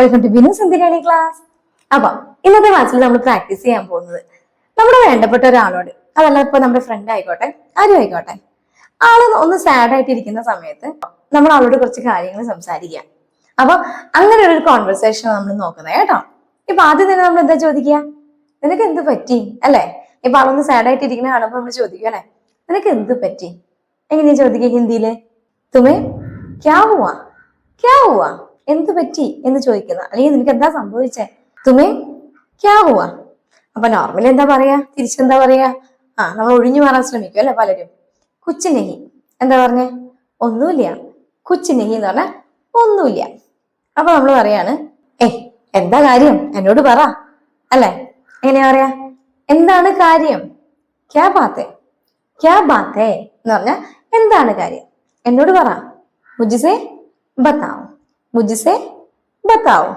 Welcome to Binu എന്തിനാണ് class അപ്പൊ ഇന്നത്തെ ക്ലാസ്സിൽ നമ്മൾ പ്രാക്ടീസ് ചെയ്യാൻ പോകുന്നത് നമ്മുടെ വേണ്ടപ്പെട്ട ഒരാളോട് അതല്ല ഇപ്പൊ നമ്മുടെ ഫ്രണ്ട് ആയിക്കോട്ടെ ആരും ആയിക്കോട്ടെ. ആൾ ഒന്ന് സാഡ് ആയിട്ട് ഇരിക്കുന്ന സമയത്ത് നമ്മൾ ആളോട് കുറച്ച് കാര്യങ്ങൾ സംസാരിക്കുക അപ്പൊ അങ്ങനെ ഒരു കോൺവെർസേഷൻ നമ്മൾ നോക്കുന്നത് കേട്ടോ. ഇപ്പൊ ആദ്യം തന്നെ നമ്മൾ എന്താ ചോദിക്കുക? നിനക്ക് എന്ത് പറ്റി? അല്ലേ? ഇപ്പൊ ആളൊന്ന് സാഡ് ആയിട്ട് ഇരിക്കുന്ന നമ്മൾ ചോദിക്കും അല്ലെ? നിനക്ക് എന്ത് പറ്റി? എങ്ങനെയാ ചോദിക്കുക ഹിന്ദിയിൽ? തുമേ ക്യാ ഹുവാ? ക്യാ ഹുവാ? എന്ത് പറ്റി എന്ന് ചോദിക്കുന്ന. അല്ലെങ്കിൽ നിനക്ക് എന്താ സംഭവിച്ചേ? തുമേ ക്യാ ഹുവാ? അപ്പൊ നോർമലി എന്താ പറയാ? തിരിച്ചെന്താ പറയാ? ആ നമ്മൾ ഒഴിഞ്ഞു മാറാൻ ശ്രമിക്കും അല്ലെ പലരും? കുച്ചിനെഹി. എന്താ പറഞ്ഞേ? ഒന്നുമില്ല. കുച്ചിനെഹി എന്ന് പറഞ്ഞാൽ ഒന്നുമില്ല. അപ്പൊ നമ്മൾ പറയാണ് ഏ എന്താ കാര്യം? എന്നോട് പറ. അല്ലെ? എങ്ങനെയാ പറയാ? എന്താണ് കാര്യം? ക്യാ ബാത്തേ ക്യാ ബാത്തേ എന്ന് പറഞ്ഞാൽ എന്താണ് കാര്യം? എന്നോട് പറ. മുജിസേ ബത്താവും. മുജിസേ ബത്താവ്.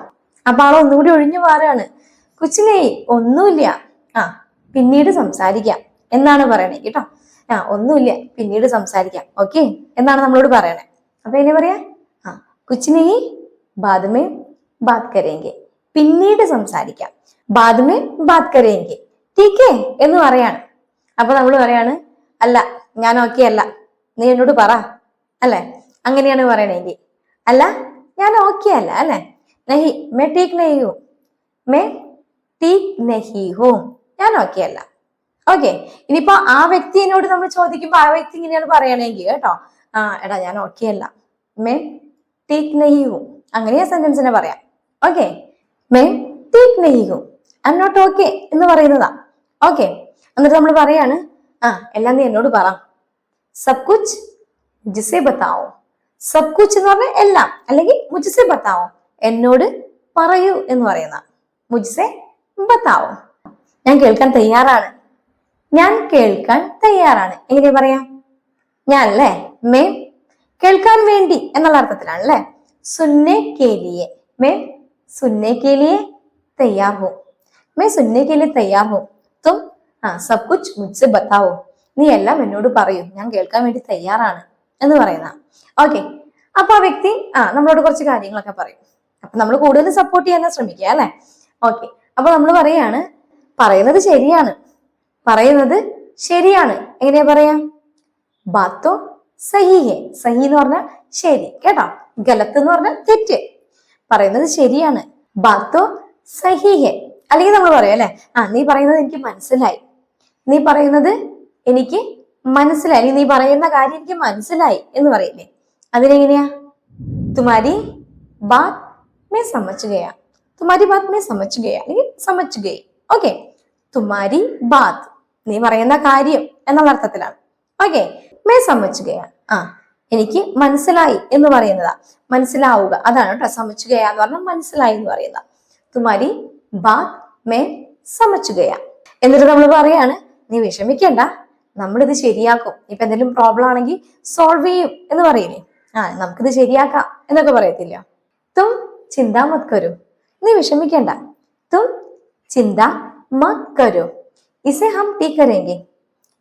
അപ്പൊ ആളെ ഒന്നുകൂടി ഒഴിഞ്ഞു മാറാണ്. കൊച്ചിനെ ഒന്നുമില്ല. ആ പിന്നീട് സംസാരിക്കാം. എന്നാണ് പറയണേ കേട്ടോ. ആ ഒന്നുമില്ല പിന്നീട് സംസാരിക്കാം. ഓക്കെ? എന്നാണ് നമ്മളോട് പറയണേ. അപ്പൊ എന്നെ പറയാ? ആ കുച്ചിനെ ബാദ്മേ ബാത് കരേങ്കെ പിന്നീട് സംസാരിക്കാം. ബാദ്മേ ബാത് കരേങ്കെ ടീക്കേ എന്ന് പറയാണ്. അപ്പൊ നമ്മൾ പറയാണ് അല്ല ഞാൻ ഓക്കെ അല്ല. നീ എന്നോട് പറ. അല്ലേ? അങ്ങനെയാണ് പറയണെങ്കിൽ അല്ല ഞാൻ ഓക്കെ അല്ല അല്ലെ? നഹി മേ ടീക് നഹി മേ ടീക് നഹി ഹൂ ഞാൻ ഓക്കെ അല്ല. ഓക്കെ ഇനിയിപ്പോ ആ വ്യക്തി എന്നോട് നമ്മൾ ചോദിക്കുമ്പോ ആ വ്യക്തി ഇങ്ങനെയാണ് പറയണെങ്കിൽ കേട്ടോ. ആ എടാ ഞാൻ ഓക്കെ അല്ല. മേ ടീക് നഹി ഹൂ അങ്ങനെയാ സെന്റൻസിനെ പറയാം. ഓക്കെ മേ ടീക് നഹി ഐ എം നോട്ട് ഓക്കെ എന്ന് പറയുന്നതാ. ഓക്കെ എന്നിട്ട് നമ്മൾ പറയാണ് ആ എല്ലാം നീ എന്നോട് പറ. സബ് കുച്ച് ജിസേ ബത്താവോ സബ് കുച്ച് എന്ന് പറഞ്ഞാൽ എല്ലാം. അല്ലെങ്കിൽ മുജിസെ ബത്താവോ. എന്നോട് പറയൂ എന്ന് പറയുന്ന മുജിസെ ബത്താവോ. ഞാൻ കേൾക്കാൻ തയ്യാറാണ്. ഞാൻ കേൾക്കാൻ തയ്യാറാണ്. എങ്ങനെയാ പറയാം? ഞാൻ അല്ലേ? മേ കേൾക്കാൻ വേണ്ടി എന്നുള്ള അർത്ഥത്തിലാണ് അല്ലേ? സുന്നെ കേലിയെ. മേ സുന്നെ കേലിയെ തയ്യാർ ഹോ മേ സുന്നെ കേലിയെ തയ്യാർ ഹോ തും ആ സബ് കുച്ച് മുജ്സെ ബത്താവോ. നീ എല്ലാം എന്നോട് പറയൂ. ഞാൻ കേൾക്കാൻ വേണ്ടി തയ്യാറാണ്. എന്ന് പറയുന്ന. ഓക്കെ അപ്പൊ ആ വ്യക്തി ആ നമ്മളോട് കുറച്ച് കാര്യങ്ങളൊക്കെ പറയും. അപ്പൊ നമ്മൾ കൂടുതൽ സപ്പോർട്ട് ചെയ്യാൻ ശ്രമിക്കുക അല്ലെ? ഓക്കെ അപ്പൊ നമ്മൾ പറയാണ് പറയുന്നത് ശരിയാണ്. പറയുന്നത് ശരിയാണ്. എങ്ങനെയാ പറയാ? ബാത്തോ സഹിഹേ. സഹി എന്ന് പറഞ്ഞാൽ ശരി കേട്ടോ? ഗലത്ത് എന്ന് പറഞ്ഞാൽ തെറ്റ്. പറയുന്നത് ശരിയാണ്. ബാത്തോ സഹിഹേ. അല്ലെങ്കിൽ നമ്മൾ പറയാം അല്ലെ? ആ നീ പറയുന്നത് എനിക്ക് മനസ്സിലായി. നീ പറയുന്നത് എനിക്ക് മനസ്സിലായി. നീ പറയുന്ന കാര്യം എനിക്ക് മനസ്സിലായി എന്ന് പറയില്ലേ അതിനെങ്ങനെയാ? തുമാരി ബാത് മേ സമച്ചുകയാ. തുമാരി ബാത് മേ സമച്ചുകയാ. അല്ലെങ്കിൽ സമച്ചുകയെ ഓക്കെ. തുമാരി ബാത്. നീ പറയുന്ന കാര്യം എന്നുള്ള അർത്ഥത്തിലാണ്. ഓക്കെ. മേ സമച്ചുകയാ. ആ എനിക്ക് മനസ്സിലായി എന്ന് പറയുന്നതാ. മനസ്സിലാവുക. അതാണ് കേട്ടോ സമച്ചുകയാ എന്ന് പറഞ്ഞാൽ മനസ്സിലായി എന്ന് പറയുന്ന തുമാരി ബാത് മേ സമച്ചുകയാ. എന്നിട്ട് നമ്മൾ പറയാണ് നീ വിഷമിക്കണ്ട. നമ്മളിത് ശരിയാക്കും. ഇപ്പൊ എന്തെങ്കിലും പ്രോബ്ലം ആണെങ്കിൽ സോൾവ് ചെയ്യും എന്ന് പറയില്ലേ? ആ നമുക്കിത് ശരിയാക്കാം എന്നൊക്കെ പറയത്തില്ല. തും ചിന്ത മത് കരു. നീ വിഷമിക്കണ്ട. തും ചിന്ത മത് കരു. ഇസെ ഹം ടീ കരേങ്കി.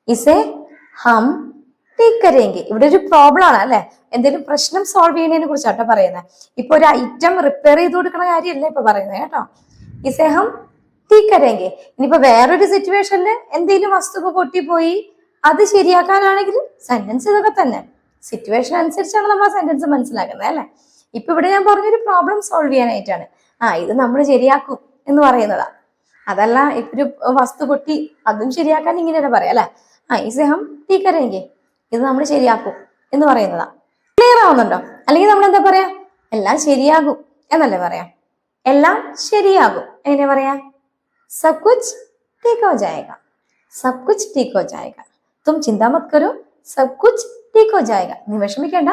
ഇസെ ഹം ടീ കരേങ്കി. ഇവിടെ ഒരു പ്രോബ്ലം ആണ് അല്ലെ? എന്തെങ്കിലും പ്രശ്നം സോൾവ് ചെയ്യുന്നതിനെ കുറിച്ചാട്ടോ പറയുന്നത് ഇപ്പൊ ഒരു ഐറ്റം റിപ്പയർ ചെയ്ത് കൊടുക്കുന്ന കാര്യമല്ല ഇപ്പൊ പറയുന്നത് കേട്ടോ. ഇസെ ഹം ടീ കരേങ്കി. ഇനിയിപ്പോ വേറൊരു സിറ്റുവേഷനിൽ എന്തെങ്കിലും വസ്തുക്കൾ പൊട്ടിപ്പോയി അത് ശരിയാക്കാനാണെങ്കിൽ സെന്റൻസ് ഇതൊക്കെ തന്നെ. സിറ്റുവേഷൻ അനുസരിച്ചാണ് നമ്മൾ ആ സെന്റൻസ് മനസ്സിലാക്കുന്നത് അല്ലേ? ഇപ്പൊ ഇവിടെ ഞാൻ പറഞ്ഞൊരു പ്രോബ്ലം സോൾവ് ചെയ്യാനായിട്ടാണ്. ആ ഇത് നമ്മൾ ശരിയാക്കും എന്ന് പറയുന്നതാ. അതല്ല ഇപ്പൊ ഒരു വസ്തു പൊട്ടി അതും ശരിയാക്കാൻ ഇങ്ങനെ പറയാം അല്ലെ? ആ ഈ സ്നേഹം തീക്കരയെങ്കിൽ ഇത് നമ്മൾ ശരിയാക്കും എന്ന് പറയുന്നതാ. ക്ലിയർ ആവുന്നുണ്ടോ? അല്ലെങ്കിൽ നമ്മൾ എന്താ പറയാ? എല്ലാം ശരിയാകും എന്നല്ലേ പറയാം? എല്ലാം ശരിയാകും. എങ്ങനെ പറയാ? സബ് കുച്ച് ടീക്കോ ജായക. സബ് കുച്ച് ടീക്കോ ജായക. തും ചിന്താ മത് കരോ സബ് കുച്ച് ടീക്ക് ഹോ ജായക നീ വിഷമിക്കേണ്ട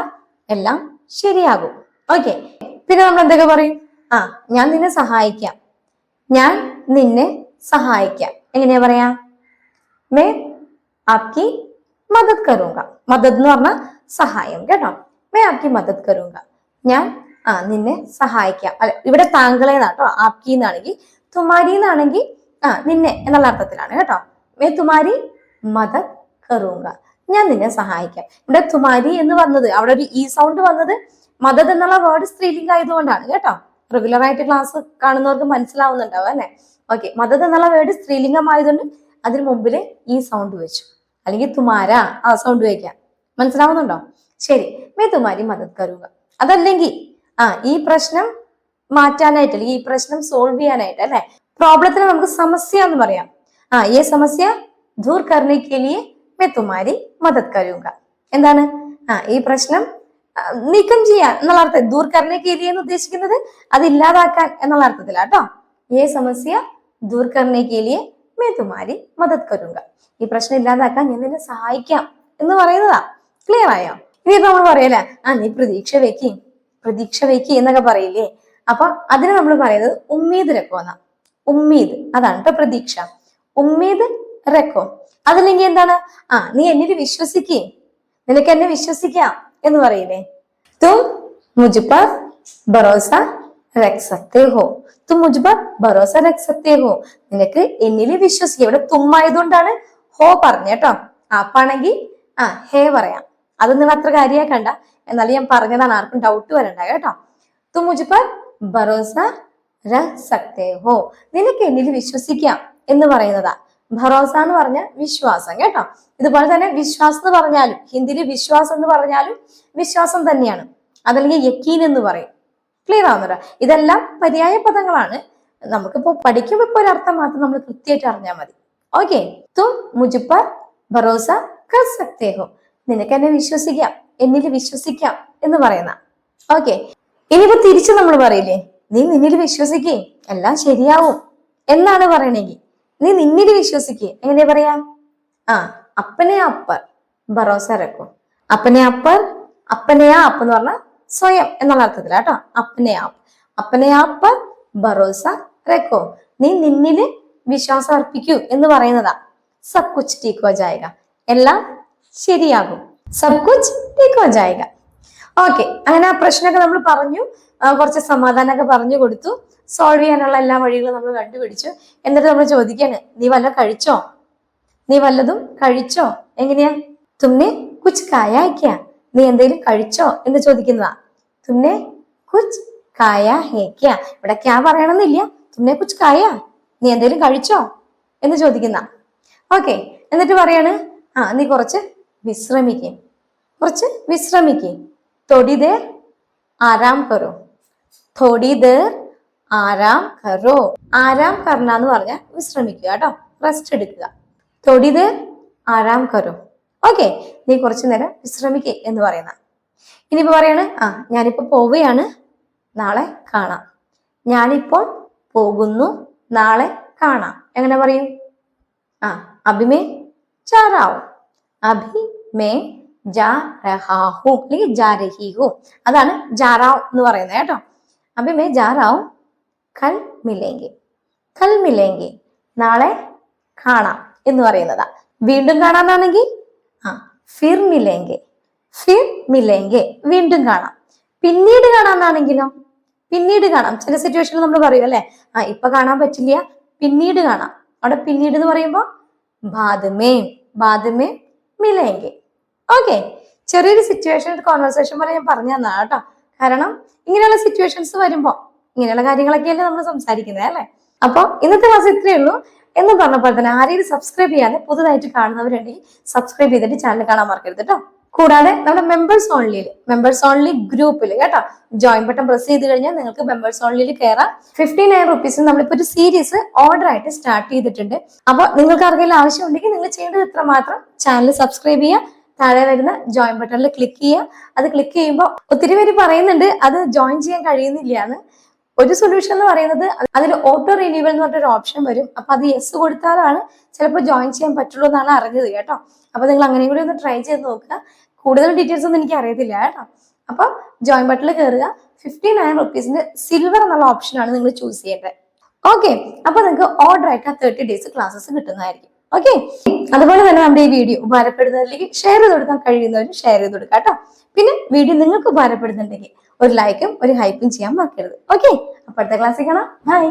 എല്ലാം ശരിയാകും ഓക്കെ പിന്നെ നമ്മൾ എന്തൊക്കെ പറയും ആ ഞാൻ നിന്നെ സഹായിക്കാം. ഞാൻ നിന്നെ സഹായിക്കാം. എങ്ങനെയാ പറയാ? മേ ആക്കി മദത് കരൂങ്ക. മദത് എന്ന് പറഞ്ഞ സഹായം കേട്ടോ. മേ ആക്കി മദത് കരൂങ്ക. ഞാൻ ആ നിന്നെ സഹായിക്കാം. അല്ല ഇവിടെ താങ്കളെ കേട്ടോ. ആപ്കി എന്നാണെങ്കിൽ തുമാരി എന്നാണെങ്കിൽ ആ നിന്നെ എന്നുള്ള അർത്ഥത്തിലാണ് കേട്ടോ. മേ തുമാരി മദത് കറൂങ്ക ഞാൻ നിന്നെ സഹായിക്കാം. ഇവിടെ തുമാരി എന്ന് വന്നത് അവിടെ ഒരു ഈ സൗണ്ട് വന്നത് മദത് എന്നുള്ള വേർഡ് സ്ത്രീലിംഗ് ആയതുകൊണ്ടാണ് കേട്ടോ. റെഗുലർ ആയിട്ട് ക്ലാസ് കാണുന്നവർക്ക് മനസ്സിലാവുന്നുണ്ടാവും അല്ലെ? ഓക്കെ മദത് എന്നുള്ള വേർഡ് സ്ത്രീലിംഗമായതുകൊണ്ട് അതിന് മുമ്പിൽ ഈ സൗണ്ട് വെച്ചു. അല്ലെങ്കിൽ തുമാര ആ സൗണ്ട് വയ്ക്കാം മനസ്സിലാവുന്നുണ്ടോ? ശരി മേ തുമാരി മദത് കരുക അതല്ലെങ്കിൽ ആ ഈ പ്രശ്നം മാറ്റാനായിട്ട് അല്ലെങ്കിൽ ഈ പ്രശ്നം സോൾവ് ചെയ്യാനായിട്ട് അല്ലെ? പ്രോബ്ലത്തിന് നമുക്ക് സമസ്യ എന്ന് പറയാം. ആ ഈ സമസ്യ ദൂർ കർണേ ലിയെ तुम्हारी मदद എന്താണ്? ആ ഈ പ്രശ്നം നീക്കം ചെയ്യാൻ എന്നുള്ള അർത്ഥം ദൂർ കീരി എന്ന് ഉദ്ദേശിക്കുന്നത് അത് ഇല്ലാതാക്കാൻ എന്നുള്ള അർത്ഥത്തിലാട്ടോ ഈ സമസ്യ ദൂർ കീലിയെ മേത്തുമാരി മേ തുമാരി ഈ പ്രശ്നം ഇല്ലാതാക്കാൻ ഞാൻ നിന്നെ സഹായിക്കാം എന്ന് പറയുന്നതാ. ക്ലിയർ ആയോ? ഇനി നമ്മൾ പറയല്ലേ ആ നീ പ്രതീക്ഷ വെക്കി പ്രതീക്ഷ വെക്കി എന്നൊക്കെ പറയില്ലേ? അപ്പൊ അതിന് നമ്മൾ പറയുന്നത് ഉമ്മീദ് രക്കോ എന്നാ. ഉമ്മീദ് അതാണ് കേട്ടോ പ്രതീക്ഷ. ഉമ്മീദ് രക്കോ. അതല്ലെങ്കിൽ എന്താണ്? ആ നീ എന്നിൽ വിശ്വസിക്കേ. നിനക്ക് എന്നെ വിശ്വസിക്കാം എന്ന് പറയില്ലേ തും മുജ് പർ ഭരോസ രഖ് സക്തേ ഹോ. തും മുജ് പർ ഭരോസ രഖ് സക്തേ ഹോ. നിനക്ക് എന്നിൽ വിശ്വസിക്കുക ഇവിടെ തുമ്മായതുകൊണ്ടാണ് ഹോ പറഞ്ഞ കേട്ടോ. അപ്പാണെങ്കിൽ ആ ഹേ പറയാം. അത് നിങ്ങൾ അത്ര കാര്യമാക്കണ്ട എന്നാലും ഞാൻ പറഞ്ഞതാണ്. ആർക്കും ഡൗട്ട് വരണ്ട കേട്ടോ. തും മുജ് പർ ഭരോസ രഖ് സക്തേ ഹോ. നിനക്ക് എന്നിൽ വിശ്വസിക്കാം എന്ന് പറയുന്നതാ. ഭറോസ എന്ന് പറഞ്ഞ വിശ്വാസം കേട്ടോ? ഇതുപോലെ തന്നെ വിശ്വാസം എന്ന് പറഞ്ഞാലും ഹിന്ദിയിൽ വിശ്വാസം എന്ന് പറഞ്ഞാലും വിശ്വാസം തന്നെയാണ്. അതല്ലെങ്കിൽ യക്കീൻ എന്ന് പറയും. ക്ലിയർ ആവുന്നുണ്ടോ? ഇതെല്ലാം പര്യായ പദങ്ങളാണ്. നമുക്കിപ്പോ പഠിക്കുമ്പോൾ ഇപ്പോൾ ഒരർത്ഥം മാത്രം നമ്മൾ കൃത്യമായിട്ട് അറിഞ്ഞാൽ മതി. ഓക്കെ തും മുജിപ്പർ ഭറോസ കർ സക്തേ ഹോ നിനക്ക് എന്നെ വിശ്വസിക്കാം. എന്നിൽ വിശ്വസിക്കാം എന്ന് പറയുന്ന. ഓക്കെ ഇനിയിപ്പോ തിരിച്ചു നമ്മൾ പറയില്ലേ? നീ നിന്നിൽ വിശ്വസിക്കേ. എല്ലാം ശരിയാവും എന്നാണ് പറയണെങ്കിൽ നീ നിന്നിൽ വിശ്വസിക്കേ. എങ്ങനെ പറയാ? ആ അപ്പനെ അപ്പർ ഭറോസ രക്കോ അപ്പനെ അപ്പർ അപ്പനെയാ അപ്പ് എന്ന് പറഞ്ഞാൽ സ്വയം എന്നുള്ള അർത്ഥത്തില കേട്ടോ. അപ്പനെ ആപ്പ് അപ്പനെ അപ്പർ ഭറോസ രക്കോ നീ നിന്നിൽ വിശ്വാസം അർപ്പിക്കൂ എന്ന് പറയുന്നതാ. സബ് കുച്ച് ടീക്കോ ജായക. എല്ലാം ശരിയാകും. സബ് കുച്ച് ടീക്കോ ജായക. ഓക്കെ അങ്ങനെ ആ പ്രശ്നമൊക്കെ നമ്മൾ പറഞ്ഞു. കുറച്ച് സമാധാനമൊക്കെ പറഞ്ഞു കൊടുത്തു. സോൾവ് ചെയ്യാനുള്ള എല്ലാ വഴികളും നമ്മൾ കണ്ടുപിടിച്ചു. എന്നിട്ട് നമ്മൾ ചോദിക്കാണ് നീ വല്ല കഴിച്ചോ? നീ വല്ലതും കഴിച്ചോ? എങ്ങനെയാ? തുമ്നെ കുച്ച് കായ ക്യാ നീ എന്തെങ്കിലും കഴിച്ചോ? എന്ന് ചോദിക്കുന്നതാ. തുമ്നെ കുച്ച് കായ ഹേ ക്യാ ഇവിടെ ക്യാ പറയണമെന്നില്ല തുമ്നെ കുച്ച് കായ നീ എന്തെങ്കിലും കഴിച്ചോ? എന്ന് ചോദിക്കുന്ന ഓക്കെ. എന്നിട്ട് പറയാണ് ആ നീ കുറച്ച് വിശ്രമിക്കേ. കുറച്ച് വിശ്രമിക്കേ. തൊടി ദേർ ആരാം കറോ തൊടി ദേർ ആരാം കറോ ആരാം കർണ എന്ന് പറഞ്ഞാൽ വിശ്രമിക്കുക കേട്ടോ. റെസ്റ്റ് എടുക്കുക. തൊടിത് ആരാം കറോ ഓക്കെ നീ കുറച്ചു നേരം വിശ്രമിക്കേ എന്ന് പറയുന്ന. ഇനിയിപ്പോ പറയാണ് ആ ഞാനിപ്പോ പോവുകയാണ്. നാളെ കാണാം. ഞാനിപ്പോൾ പോകുന്നു. നാളെ കാണാം. എങ്ങനെ പറയും? ആ അഭിമേ ചാറാവും അഭി മേ അല്ലെങ്കിൽ ജാരഹിഹു. അതാണ് ജാറാവ് എന്ന് പറയുന്നത് കേട്ടോ. അഭിമേ ജാറാവും കൽ മിലേങ്കി കൽ മിലേങ്കി നാളെ കാണാം എന്ന് പറയുന്നതാ. വീണ്ടും കാണാന്നാണെങ്കിൽ ആ ഫിർ മിലേങ്കെ ഫിർ മിലേങ്കെ വീണ്ടും കാണാം. പിന്നീട് കാണാന്നാണെങ്കിലോ? പിന്നീട് കാണാം. ചില സിറ്റുവേഷനിൽ നമ്മൾ പറയും അല്ലെ? ആ ഇപ്പൊ കാണാൻ പറ്റില്ല. പിന്നീട് കാണാം. അവിടെ പിന്നീട് എന്ന് പറയുമ്പോ ബാദമേ ബാദമേ മിലേങ്കെ. ഓക്കെ. ചെറിയൊരു സിറ്റുവേഷൻ കോൺവെർസേഷൻ പോലെ ഞാൻ പറഞ്ഞു തന്നാ കേട്ടോ. കാരണം ഇങ്ങനെയുള്ള സിറ്റുവേഷൻസ് വരുമ്പോ ഇങ്ങനെയുള്ള കാര്യങ്ങളൊക്കെയല്ലേ നമ്മൾ സംസാരിക്കുന്നത് അല്ലേ? അപ്പൊ ഇന്നത്തെ ക്ലാസ് ഇത്രയേ ഉള്ളൂ. എന്ന് പറഞ്ഞപ്പോൾ തന്നെ ആരെയും സബ്സ്ക്രൈബ് ചെയ്യാതെ പുതുതായിട്ട് കാണുന്നവരുണ്ടെങ്കിൽ സബ്സ്ക്രൈബ് ചെയ്തിട്ട് ചാനൽ കാണാൻ മറക്കരുത് കേട്ടോ കൂടാതെ നമ്മുടെ മെമ്പേഴ്സ് ഓൺലിയിൽ മെമ്പേഴ്സ് ഓൺലി ഗ്രൂപ്പിൽ കേട്ടോ. ജോയിൻ ബട്ടൺ പ്രസ് ചെയ്ത് കഴിഞ്ഞാൽ നിങ്ങൾക്ക് മെമ്പേഴ്സ് ഓൺലിയിൽ കയറാം ഫിഫ്റ്റി നയൻ റുപ്പീസ് നമ്മളിപ്പോ ഒരു സീരീസ് ഓർഡർ ആയിട്ട് സ്റ്റാർട്ട് ചെയ്തിട്ടുണ്ട്. അപ്പോൾ നിങ്ങൾക്ക് ആർക്കെങ്കിലും ആവശ്യമുണ്ടെങ്കിൽ നിങ്ങൾ ചെയ്യേണ്ടത് ഇത്ര മാത്രം. ചാനൽ സബ്സ്ക്രൈബ് ചെയ്യുക. താഴെ വരുന്ന ജോയിൻ ബട്ടണിൽ ക്ലിക്ക് ചെയ്യുക. അത് ക്ലിക്ക് ചെയ്യുമ്പോൾ ഒത്തിരി പേര് പറയുന്നുണ്ട് അത് ജോയിൻ ചെയ്യാൻ കഴിയുന്നില്ല എന്ന്. ഒരു സൊല്യൂഷൻ എന്ന് പറയുന്നത് അതിൽ ഓട്ടോ റിന്യൂവൽ എന്ന് പറഞ്ഞൊരു ഓപ്ഷൻ വരും. അപ്പൊ അത് യെസ് കൊടുത്താലാണ് ചിലപ്പോൾ ജോയിൻ ചെയ്യാൻ പറ്റുള്ളൂ എന്നാണ് അറിഞ്ഞത് കേട്ടോ. അപ്പൊ നിങ്ങൾ അങ്ങനെ കൂടി ഒന്ന് ട്രൈ ചെയ്ത് നോക്കുക. കൂടുതൽ ഡീറ്റെയിൽസ് ഒന്നും എനിക്ക് അറിയത്തില്ല കേട്ടോ. അപ്പൊ ജോയിൻ ബട്ടണിൽ കയറുക ഫിഫ്റ്റി നയൻ റുപ്പീസിന്റെ സിൽവർ എന്നുള്ള ഓപ്ഷനാണ് നിങ്ങൾ ചൂസ് ചെയ്യേണ്ടത്. ഓക്കെ അപ്പൊ നിങ്ങൾക്ക് ഓർഡർ ആയിട്ട് ആ തേർട്ടി ഡേയ്സ് ക്ലാസ്സസ് കിട്ടുന്നതായിരിക്കും. ഓക്കെ അതുപോലെ തന്നെ നമ്മുടെ ഈ വീഡിയോ ഉപകാരപ്പെടുന്നവരിലേക്ക് ഷെയർ ചെയ്ത് കൊടുക്കാൻ കഴിയുന്നവരും ഷെയർ ചെയ്ത് കൊടുക്കാം കേട്ടോ. പിന്നെ വീഡിയോ നിങ്ങൾക്ക് ഉപകാരപ്പെടുന്നുണ്ടെങ്കിൽ ഒരു ലൈക്കും ഒരു ഹൈപ്പും ചെയ്യാൻ മറക്കരുത്. ഓക്കെ അപ്പൊ അടുത്ത ക്ലാസ്സിൽ കാണാം. ബൈ